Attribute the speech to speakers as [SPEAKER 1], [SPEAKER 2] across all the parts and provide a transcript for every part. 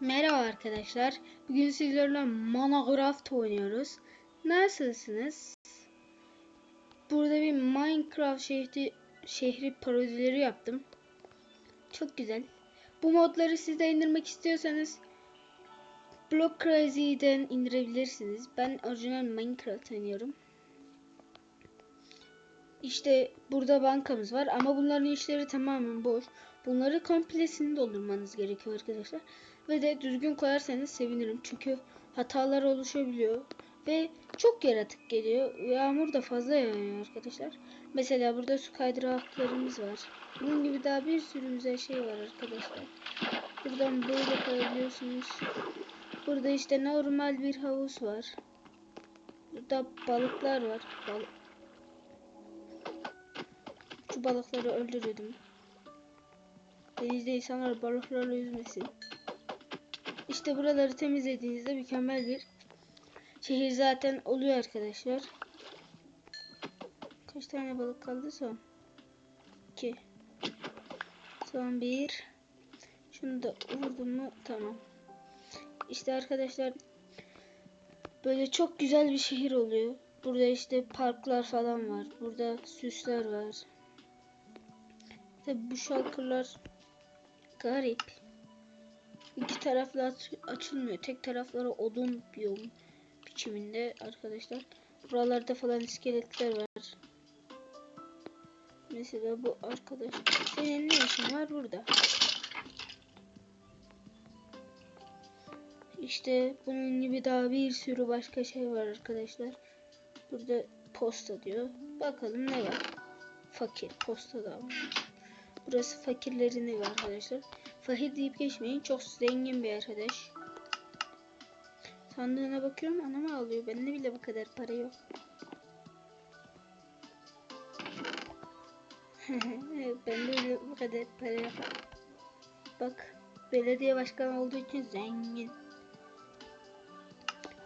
[SPEAKER 1] Merhaba arkadaşlar. Bugün sizlerle Minecraft oynuyoruz. Nasılsınız? Burada bir Minecraft şehri, şehri parodileri yaptım. Çok güzel. Bu modları siz de indirmek istiyorsanız Block Crazy'den indirebilirsiniz. Ben orijinal Minecraft oynuyorum. İşte burada bankamız var ama bunların işleri tamamen boş. Bunları komplesini doldurmanız gerekiyor arkadaşlar. Ve de düzgün koyarsanız sevinirim. Çünkü hatalar oluşabiliyor. Ve çok yaratık geliyor. Yağmur da fazla yağıyor arkadaşlar. Mesela burada su kaydıraklarımız var. Bunun gibi daha bir sürü güzel şey var arkadaşlar. Buradan böyle koyabiliyorsunuz. Burada işte normal bir havuz var. Burada balıklar var. Balık. Şu balıkları öldürüyordum. Denizde insanlar balıklarla yüzmesin. İşte buraları temizlediğinizde mükemmel bir şehir zaten oluyor arkadaşlar. Kaç tane balık kaldı son? 2 Son bir. Şunu da vurdum mu? Tamam. İşte arkadaşlar böyle çok güzel bir şehir oluyor. Burada işte parklar falan var. Burada süsler var. Tabi bu şalkırlar garip. İki taraflı aç açılmıyor. Tek tarafları odun biyom biçiminde arkadaşlar. Buralarda falan iskeletler var. Mesela bu arkadaş. Senin ne işin var burada? İşte bunun gibi daha bir sürü başka şey var arkadaşlar. Burada posta diyor. Bakalım ne var. Fakir posta da. Burası fakirlerin evi arkadaşlar. Fakir deyip geçmeyin. Çok zengin bir arkadaş. Sandığına bakıyorum anama alıyor. Bende bile bu kadar para yok. Bende bile bu kadar para yok. Bak belediye başkanı olduğu için zengin.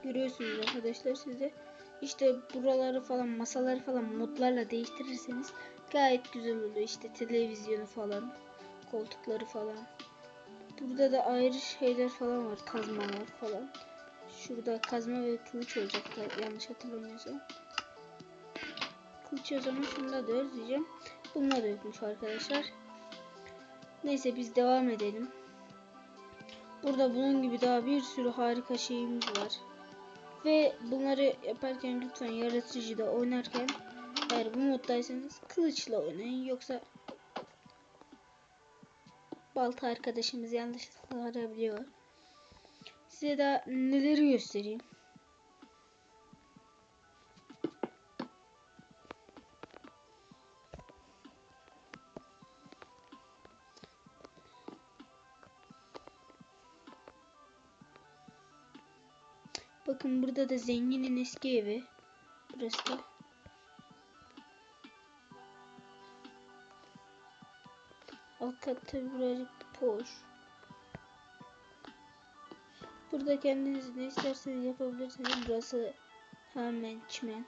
[SPEAKER 1] Görüyorsunuz arkadaşlar size. İşte buraları falan masaları falan modlarla değiştirirseniz gayet güzel oluyor. İşte televizyonu falan, koltukları falan. Burada da ayrı şeyler falan var. Kazmalar falan. Şurada kazma ve kılıç olacaktı yanlış hatırlamıyorsam. Kılıç o zaman şunda da diyeceğim. Bunlar da yokmuş arkadaşlar. Neyse biz devam edelim. Burada bunun gibi daha bir sürü harika şeyimiz var. Ve bunları yaparken lütfen yaratıcıda oynarken eğer bu moddaysanız kılıçla oynayın yoksa balta arkadaşımız yanlışlıkla arabiliyor. Size daha neleri göstereyim. Bakın burada da zenginin eski evi. Burası da. Tabi birazcık boş. Burada kendiniz ne isterseniz yapabilirsiniz. Burası hemen çimen.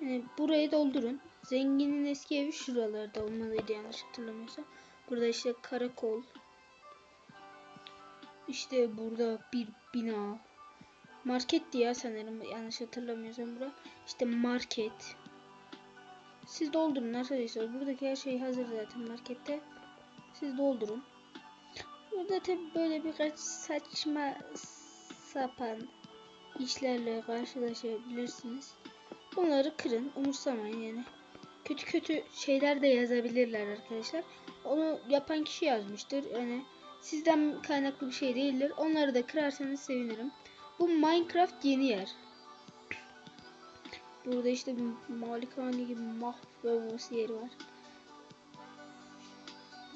[SPEAKER 1] Yani burayı doldurun. Zenginin eski evi şuralarda olmalıydı yanlış hatırlamıyorsam. Burada işte karakol. İşte burada bir bina. Marketti ya sanırım yanlış hatırlamıyorsam bura. İşte market. Siz doldurun arkadaşlar. Buradaki her şey hazır zaten markette. Siz doldurun. Burada tabi böyle birkaç saçma sapan işlerle karşılaşabilirsiniz. Bunları kırın. Umursamayın yani. Kötü kötü şeyler de yazabilirler arkadaşlar. Onu yapan kişi yazmıştır. Yani sizden kaynaklı bir şey değildir. Onları da kırarsanız sevinirim. Bu Minecraft yeni yer. Burada işte bir malikane gibi mahvolmuş yeri var.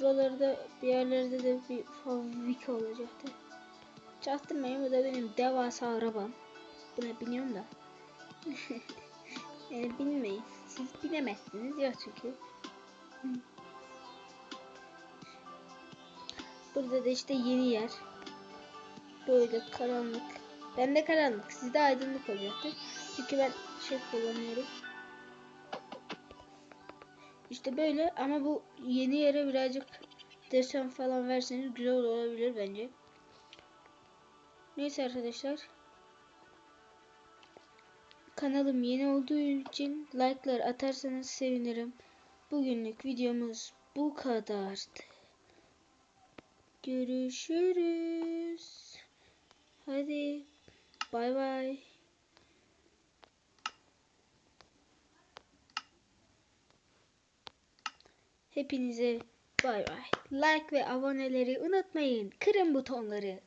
[SPEAKER 1] Buralarda bir yerlerde de bir fabrika olacaktı. Çaktırmayın bu da benim devasa arabam. Buna biniyorum da. yani binmeyin. Siz binemezsiniz ya çünkü. Burada da işte yeni yer. Böyle karanlık. Ben de karanlık. Sizde aydınlık olacaktır. Çünkü ben şey kullanıyorum. İşte böyle ama bu yeni yere birazcık desen falan verseniz güzel olabilir bence. Neyse arkadaşlar. Kanalım yeni olduğu için like'lar atarsanız sevinirim. Bugünlük videomuz bu kadardı. Görüşürüz. Hadi bay bay. Hepinize bay bay. Like ve aboneleri unutmayın. Kırın butonları.